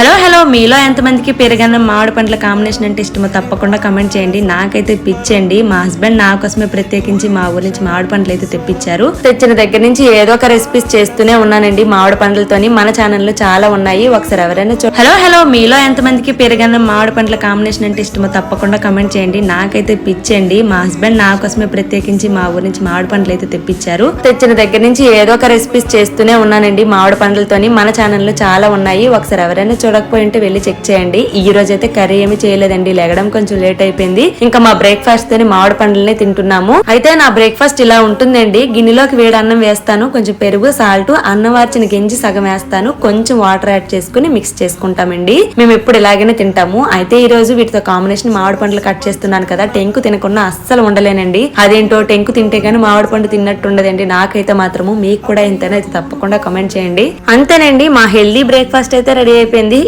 Hello hello మీలో ఎంతమందికి పెరగన్న మామిడి పండ్ల కాంబినేషన్ అంటే ఇష్టమో తప్పకుండా కమెంట్ చేయండి. నాకైతే పిచ్చండి. మా హస్బెండ్ నా కోసమే ప్రత్యేకించి మా ఊరి నుంచి మామిడి పండ్లు అయితే తెప్పించారు. తెచ్చిన దగ్గర నుంచి ఏదో ఒక రెసిపీస్ చేస్తూనే ఉన్నానండి మామిడి పండ్లతోని. మన ఛానల్లో చాలా ఉన్నాయి. ఒకసారి ఎవరైనా చూ హలో హలో మీలో ఎంతమందికి పెరగన్న మామిడి పండ్ల కాంబినేషన్ అంటే ఇష్టమో తప్పకుండా కమెంట్ చేయండి. నాకైతే పిచ్చండి. మా హస్బెండ్ నా కోసమే ప్రత్యేకించి మా ఊరి నుంచి మామిడి పండ్లు అయితే తెప్పించారు. తెచ్చిన దగ్గర నుంచి ఏదో ఒక రెసిపీస్ చేస్తూనే ఉన్నానండి మామిడి పండ్లతోని. మన ఛానల్లో చాలా ఉన్నాయి. ఒకసారి ఎవరైనా చూడకపోయి ఉంటే వెళ్ళి చెక్ చేయండి. ఈ రోజు అయితే కర్రీ ఏమి చేయలేదండి. లేగడం కొంచెం లేట్ అయిపోయింది. ఇంకా మా బ్రేక్ఫాస్ట్ తోని మామిడి పండ్లనే తింటున్నాము. అయితే నా బ్రేక్ఫాస్ట్ ఇలా ఉంటుందండి. గిన్నెలోకి వేడి అన్నం వేస్తాను. కొంచెం పెరుగు సాల్ట్ అన్నం వార్చిన గింజి సగం వేస్తాను. కొంచెం వాటర్ యాడ్ చేసుకుని మిక్స్ చేసుకుంటామండి. మేము ఎప్పుడు ఇలాగనే తింటాము. అయితే ఈ రోజు వీటితో కాంబినేషన్ మామిడి పండ్లు కట్ చేస్తున్నాను కదా. టెంకు తినకుండా అస్సలు ఉండలేనండి. అదేంటో టెంకు తింటే గానీ మామిడి పండు తిన్నట్టు ఉండదండి. నాకైతే మాత్రము. మీకు కూడా ఇంతనైతే తప్పకుండా కమెంట్ చేయండి. అంతేనండి. మా హెల్దీ బ్రేక్ఫాస్ట్ అయితే రెడీ అయిపోయింది.